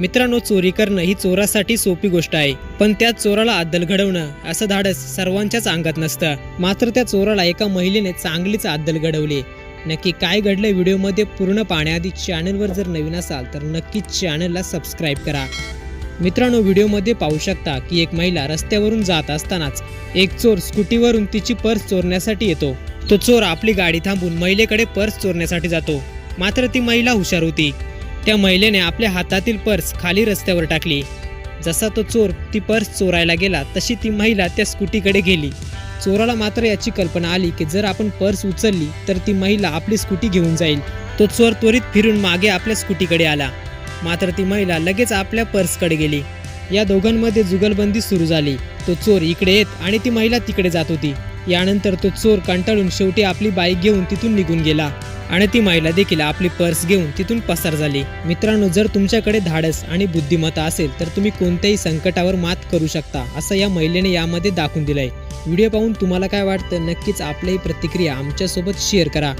मित्रांनो चोरी करणं ही चोरासाठी सोपी गोष्ट आहे पण त्या चोराला अद्दल घडवणं असं धाडस सर्वांच्याच अंगात नसतं. मात्र त्या चोराला एका महिलेने चांगलीच अद्दल घडवली. नक्की काय घडलं व्हिडिओमध्ये पूर्ण पाहण्याआधी चॅनलवर जर नवीन असाल तर नक्कीच चॅनलला सबस्क्राईब करा. मित्रांनो व्हिडिओमध्ये पाहू शकता की एक महिला रस्त्यावरून जात असतानाच एक चोर स्कूटीवरून तिची पर्स चोरण्यासाठी येतो. तो चोर आपली गाडी थांबून महिलेकडे पर्स चोरण्यासाठी जातो. मात्र ती महिला हुशार होती. त्या महिलेने आपल्या हातातील पर्स खाली रस्त्यावर टाकली. जसा तो चोर ती पर्स चोरायला गेला तशी ती महिला त्या स्कूटीकडे गेली. चोराला मात्र याची कल्पना आली की जर आपण पर्स उचलली तर ती महिला आपली स्कूटी घेऊन जाईल. तो चोर त्वरित फिरून मागे आपल्या स्कूटीकडे आला. मात्र ती महिला लगेच आपल्या पर्सकडे गेली. या दोघांमध्ये जुगलबंदी सुरू झाली. तो चोर इकडे येत आणि ती महिला तिकडे जात होती. यानंतर तो चोर कंटाळून शेवटी आपली बाईक घेऊन तिथून निघून गेला. आणि ती महिला देखील आपली पर्स घेऊन तिथून पसार झाली. मित्रांनो जर तुमच्याकडे धाडस आणि बुद्धिमत्ता असेल तर तुम्ही कोणत्याही संकटावर मात करू शकता असं या महिलेने यामध्ये दाखवून दिलंय. व्हिडिओ पाहून तुम्हाला काय वाटतं? नक्कीच आपली प्रतिक्रिया आमच्यासोबत शेअर करा.